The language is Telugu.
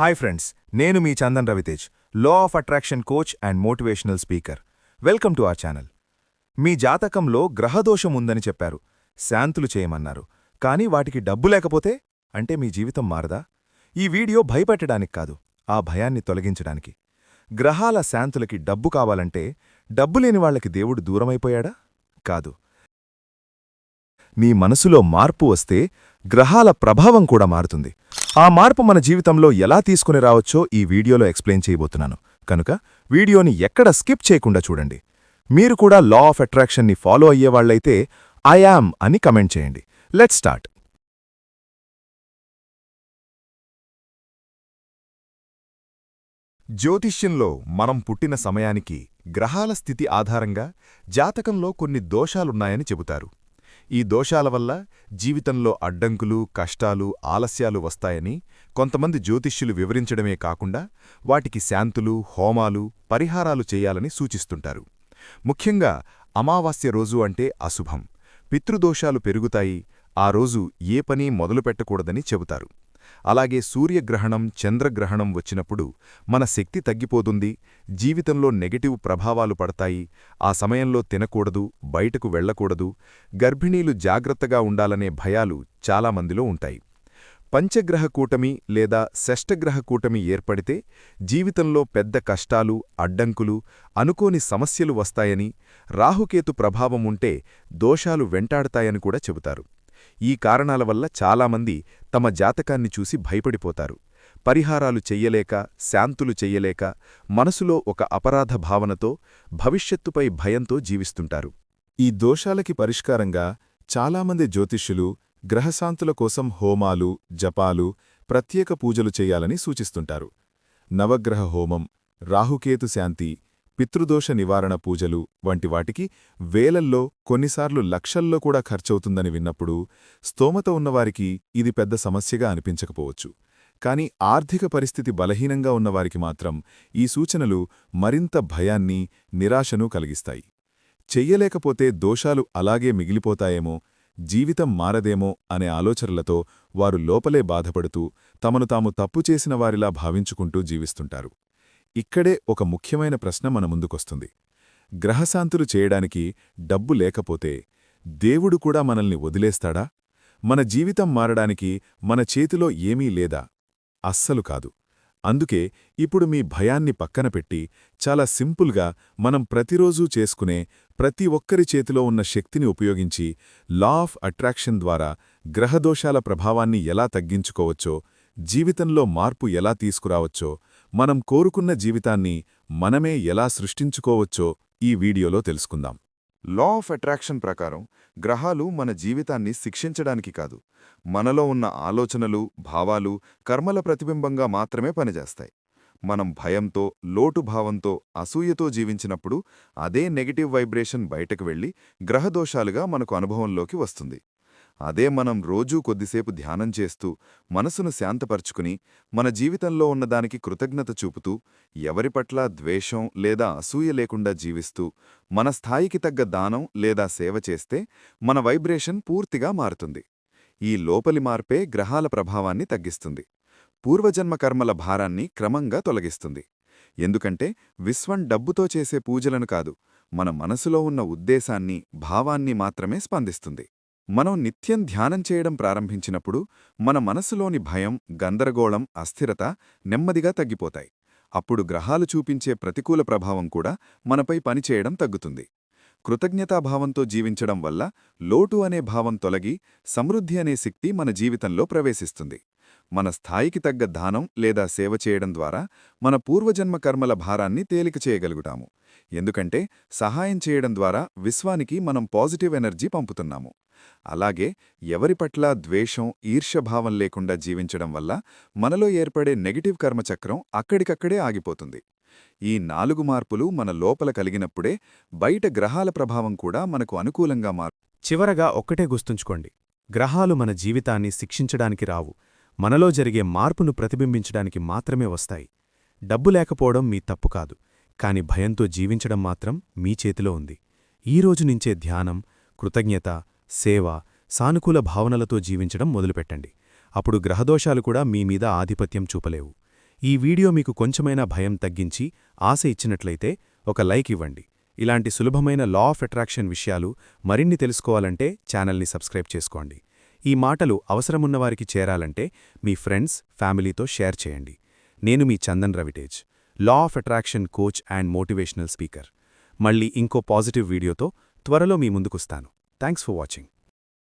హాయ్ ఫ్రెండ్స్ నేను మీ Chandan Raviteja law of attraction coach and motivational speaker welcome to our channel మీ జాతకంలో గ్రహదోషం ఉందని చెప్పారు. శాంతులు చేయమన్నారు. కానీ వాటికి డబ్బు లేకపోతే? అంటే మీ జీవితం మారదా? ఈ వీడియో భయపెట్టడానికి కాదు ఆ భయాన్ని తొలగించడానికి. గ్రహాల శాంతులకి డబ్బు కావాలంటే డబ్బు లేని వాళ్ళకి దేవుడు దూరమైపోయాడా? కాదు. మీ మనసులో మార్పు వస్తే గ్రహాల ప్రభావం కూడా మారుతుంది. ఆ మార్పు మన జీవితంలో ఎలా తీసుకుని రావచ్చో ఈ వీడియోలో ఎక్స్ప్లెయిన్ చేయబోతున్నాను. కనుక వీడియోని ఎక్కడ స్కిప్ చేయకుండా చూడండి. మీరు కూడా లా ఆఫ్ అట్రాక్షన్ని ఫాలో అయ్యేవాళ్ళైతే ఐ యామ్ అని కమెంట్ చేయండి. Let start. జ్యోతిష్యంలో మనం పుట్టిన సమయానికి గ్రహాల స్థితి ఆధారంగా జాతకంలో కొన్ని దోషాలున్నాయని చెబుతారు. ఈ దోషాల వల్ల జీవితంలో అడ్డంకులు కష్టాలు ఆలస్యాలు వస్తాయని కొంతమంది జ్యోతిష్యులు వివరించడమే కాకుండా వాటికి శాంతులు హోమాలు పరిహారాలు చేయాలని సూచిస్తుంటారు. ముఖ్యంగా అమావాస్య రోజు అంటే అశుభం. పితృదోషాలు పెరుగుతాయి. ఆ రోజు ఏ పని మొదలుపెట్టకూడదని చెబుతారు. అలాగే సూర్యగ్రహణం చంద్రగ్రహణం వచ్చినప్పుడు మన శక్తి తగ్గిపోతుంది జీవితంలో నెగటివ్ ప్రభావాలు పడతాయి ఆ సమయంలో తినకూడదు బయటకు వెళ్ళకూడదు గర్భిణీలు జాగ్రత్తగా ఉండాలనే భయాలు చాలామందిలో ఉంటాయి. పంచగ్రహ కూటమి లేదా షష్టగ్రహ కూటమి ఏర్పడితే జీవితంలో పెద్ద కష్టాలు అడ్డంకులు అనుకోని సమస్యలు వస్తాయని రాహుకేతు ప్రభావం ఉంటే దోషాలు వెంటాడతాయని కూడా చెబుతారు. ఈ కారణాల వల్ల చాలామంది తమ జాతకాన్ని చూసి భయపడిపోతారు. పరిహారాలు చెయ్యలేక శాంతులు చెయ్యలేక మనసులో ఒక అపరాధ భావనతో భవిష్యత్తుపై భయంతో జీవిస్తుంటారు. ఈ దోషాలకి పరిష్కారంగా చాలామంది జ్యోతిష్యులు గ్రహశాంతుల కోసం హోమాలు జపాలు ప్రత్యేక పూజలు చేయాలని సూచిస్తుంటారు. నవగ్రహ హోమం రాహుకేతు శాంతి పితృదోష నివారణ పూజలు వంటి వాటికి వేలల్లో కొన్నిసార్లు లక్షల్లో కూడా ఖర్చవుతుందని విన్నప్పుడు స్తోమత ఉన్నవారికి ఇది పెద్ద సమస్యగా అనిపించకపోవచ్చు. కాని ఆర్థిక పరిస్థితి బలహీనంగా ఉన్నవారికి మాత్రం ఈ సూచనలు మరింత భయాన్ని నిరాశను కలిగిస్తాయి. చెయ్యలేకపోతే దోషాలు అలాగే మిగిలిపోతాయేమో జీవితం మారదేమో అనే ఆలోచనలతో వారు లోపలే బాధపడుతూ తమను తాము తప్పు చేసిన వారిలా భావించుకుంటూ జీవిస్తుంటారు. ఇక్కడే ఒక ముఖ్యమైన ప్రశ్న మన ముందుకొస్తుంది. గ్రహశాంతులు చేయడానికి డబ్బు లేకపోతే దేవుడు కూడా మనల్ని వదిలేస్తాడా? మన జీవితం మారడానికి మన చేతిలో ఏమీ లేదా? అస్సలు కాదు. అందుకే ఇప్పుడు మీ భయాన్ని పక్కన పెట్టి చాలా సింపుల్గా మనం ప్రతిరోజూ చేసుకునే ప్రతి ఒక్కరి చేతిలో ఉన్న శక్తిని ఉపయోగించి లా ఆఫ్ అట్రాక్షన్ ద్వారా గ్రహదోషాల ప్రభావాన్ని ఎలా తగ్గించుకోవచ్చో జీవితంలో మార్పు ఎలా తీసుకురావచ్చో మనం కోరుకున్న జీవితాన్ని మనమే ఎలా సృష్టించుకోవచ్చో ఈ వీడియోలో తెలుసుకుందాం. లా ఆఫ్ అట్రాక్షన్ ప్రకారం గ్రహాలు మన జీవితాన్ని శిక్షించడానికి కాదు మనలో ఉన్న ఆలోచనలు భావాలు కర్మల ప్రతిబింబంగా మాత్రమే పనిచేస్తాయి. మనం భయంతో లోటు భావంతో అసూయతో జీవించినప్పుడు అదే నెగటివ్ వైబ్రేషన్ బయటకు వెళ్ళి గ్రహదోషాలుగా మనకు అనుభవంలోకి వస్తుంది. అదే మనం రోజూ కొద్దిసేపు ధ్యానం చేస్తూ మనసును శాంతపరుచుకుని మన జీవితంలో ఉన్నదానికి కృతజ్ఞత చూపుతూ ఎవరి పట్ల ద్వేషం లేదా అసూయ లేకుండా జీవిస్తూ మన స్థాయికి తగ్గ దానం లేదా సేవ చేస్తే మన వైబ్రేషన్ పూర్తిగా మారుతుంది. ఈ లోపలి మార్పే గ్రహాల ప్రభావాన్ని తగ్గిస్తుంది. పూర్వజన్మ కర్మల భారాన్ని క్రమంగా తొలగిస్తుంది. ఎందుకంటే విశ్వం డబ్బుతో చేసే పూజలను కాదు మన మనసులో ఉన్న ఉద్దేశాన్ని భావాన్ని మాత్రమే స్పందిస్తుంది. మనం నిత్యం ధ్యానం చేయడం ప్రారంభించినప్పుడు మన మనసులోని భయం గందరగోళం అస్థిరత నెమ్మదిగా తగ్గిపోతాయి. అప్పుడు గ్రహాలు చూపించే ప్రతికూల ప్రభావం కూడా మనపై పనిచేయడం తగ్గుతుంది. కృతజ్ఞతాభావంతో జీవించడం వల్ల లోటు అనే భావం తొలగి సమృద్ధి అనే శక్తి మన జీవితంలో ప్రవేశిస్తుంది. మన స్థాయికి తగ్గ దానం లేదా సేవ చేయడం ద్వారా మన పూర్వజన్మ కర్మల భారాన్ని తేలిక చేయగలుగుతాము. ఎందుకంటే సహాయం చేయడం ద్వారా విశ్వానికి మనం పాజిటివ్ ఎనర్జీ పంపుతున్నాము. అలాగే ఎవరి పట్ల ద్వేషం ఈర్ష్యభావం లేకుండా జీవించడం వల్ల మనలో ఏర్పడే నెగటివ్ కర్మచక్రం అక్కడికక్కడే ఆగిపోతుంది. ఈ నాలుగు మార్పులు మన లోపల కలిగినప్పుడే బయట గ్రహాల ప్రభావం కూడా మనకు అనుకూలంగా మారు చివరగా ఒక్కటే గుర్తుంచుకోండి. గ్రహాలు మన జీవితాన్ని శిక్షించడానికి రావు. మనలో జరిగే మార్పును ప్రతిబింబించడానికి మాత్రమే వస్తాయి. డబ్బు లేకపోవడం మీ తప్పు కాదు కాని భయంతో జీవించడం మాత్రం మీ చేతిలో ఉంది. ఈరోజు నుంచే ధ్యానం కృతజ్ఞత సేవ సానుకూల భావనలతో జీవించడం మొదలుపెట్టండి. అప్పుడు గ్రహదోషాలు కూడా మీ మీద ఆధిపత్యం చూపలేవు. ఈ వీడియో మీకు కొంచెమైనా భయం తగ్గించి ఆశ ఇచ్చినట్లయితే ఒక లైక్ ఇవ్వండి. ఇలాంటి సులభమైన లా ఆఫ్ అట్రాక్షన్ విషయాలు మరిన్ని తెలుసుకోవాలంటే ఛానల్ని సబ్స్క్రైబ్ చేసుకోండి. ఈ మాటలు అవసరమున్నవారికి చేరాలంటే మీ ఫ్రెండ్స్ ఫ్యామిలీతో షేర్ చేయండి. నేను మీ Chandan Raviteja law of attraction coach and motivational speaker. మళ్ళీ ఇంకో పాజిటివ్ వీడియోతో త్వరలో మీ ముందుకొస్తాను. Thanks for watching.